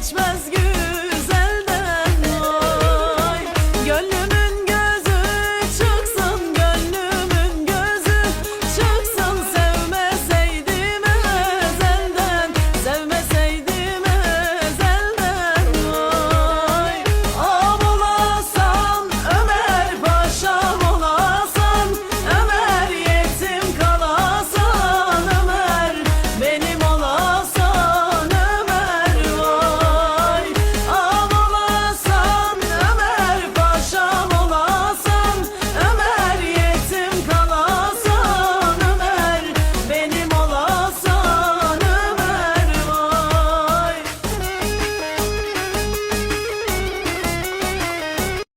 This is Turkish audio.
geçmez güzelden oy. Gönlüm